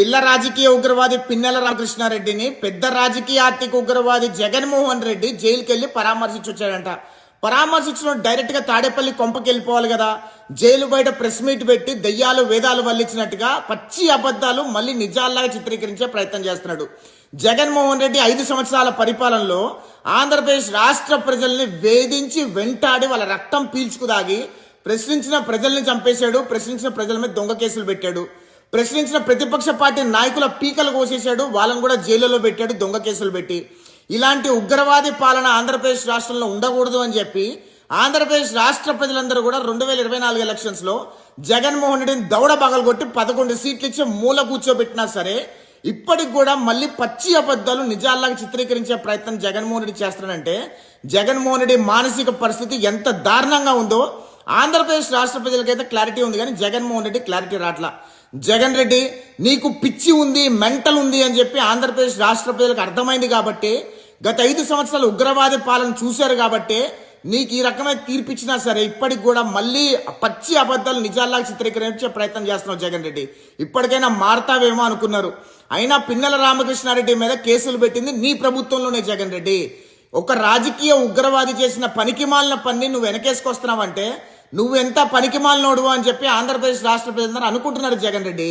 పిల్ల రాజకీయ ఉగ్రవాది పిన్నెల రామకృష్ణారెడ్డిని పెద్ద రాజకీయ ఆర్థిక ఉగ్రవాది జగన్మోహన్ రెడ్డి జైలుకి వెళ్ళి పరామర్శించి వచ్చాడంట డైరెక్ట్గా డైరెక్ట్గా తాడేపల్లి కొంపకి వెళ్ళిపోవాలి కదా. జైలు బయట ప్రెస్ మీట్ పెట్టి దయ్యాలు వేదాలు వల్లించినట్టుగా పచ్చి అబద్ధాలు మళ్ళీ నిజాల్లాగా చిత్రీకరించే ప్రయత్నం చేస్తున్నాడు. జగన్మోహన్ రెడ్డి ఐదు సంవత్సరాల పరిపాలనలో ఆంధ్రప్రదేశ్ రాష్ట్ర ప్రజల్ని వేధించి వెంటాడి వాళ్ళ రక్తం పీల్చుకుదాగి ప్రశ్నించిన ప్రజల్ని చంపేశాడు ప్రశ్నించిన ప్రజల మీద దొంగ కేసులు పెట్టాడు. ప్రశ్నించిన ప్రతిపక్ష పార్టీ నాయకుల పీకలు కోసేశాడు వాళ్ళని కూడా జైలులో పెట్టాడు దొంగ కేసులు పెట్టి. ఇలాంటి ఉగ్రవాది పాలన ఆంధ్రప్రదేశ్ రాష్ట్రంలో ఉండకూడదు అని చెప్పి ఆంధ్రప్రదేశ్ రాష్ట్ర ప్రజలందరూ కూడా రెండు వేల ఇరవై నాలుగు ఎలక్షన్స్లో జగన్మోహన్ రెడ్డిని దౌడ బగలు కొట్టి పదకొండు సీట్లు ఇచ్చి మూల కూర్చోబెట్టినా సరే ఇప్పటికి కూడా మళ్ళీ పచ్చి అబద్ధాలు నిజాల్లాగా చిత్రీకరించే ప్రయత్నం జగన్మోహన్ రెడ్డి చేస్తున్నాడంటే జగన్మోహన్ రెడ్డి మానసిక పరిస్థితి ఎంత దారుణంగా ఉందో ఆంధ్రప్రదేశ్ రాష్ట్ర ప్రజలకైతే క్లారిటీ ఉంది కానీ జగన్మోహన్ రెడ్డి క్లారిటీ రాట్లా. జగన్ రెడ్డి నీకు పిచ్చి ఉంది మెంటల్ ఉంది అని చెప్పి ఆంధ్రప్రదేశ్ రాష్ట్ర ప్రజలకు అర్థమైంది కాబట్టి గత ఐదు సంవత్సరాలు ఉగ్రవాది పాలన చూశారు కాబట్టి నీకు ఈ రకమైన తీర్పిచ్చినా సరే ఇప్పటికి కూడా మళ్ళీ పచ్చి అబద్ధాలు నిజాల్లా చిత్రీకరించే ప్రయత్నం చేస్తున్నావు జగన్ రెడ్డి. ఇప్పటికైనా మారతావేమో అనుకున్నారు. అయినా పిన్నెల రామకృష్ణారెడ్డి మీద కేసులు పెట్టింది నీ ప్రభుత్వంలోనే జగన్ రెడ్డి. ఒక రాజకీయ ఉగ్రవాది చేసిన పనికిమాలిన పని నువ్వు వెనకేసుకొస్తున్నావంటే నువ్వు ఎంత అని చెప్పి ఆంధ్రప్రదేశ్ రాష్ట్ర ప్రజలందరూ అనుకుంటున్నారు జగన్ రెడ్డి.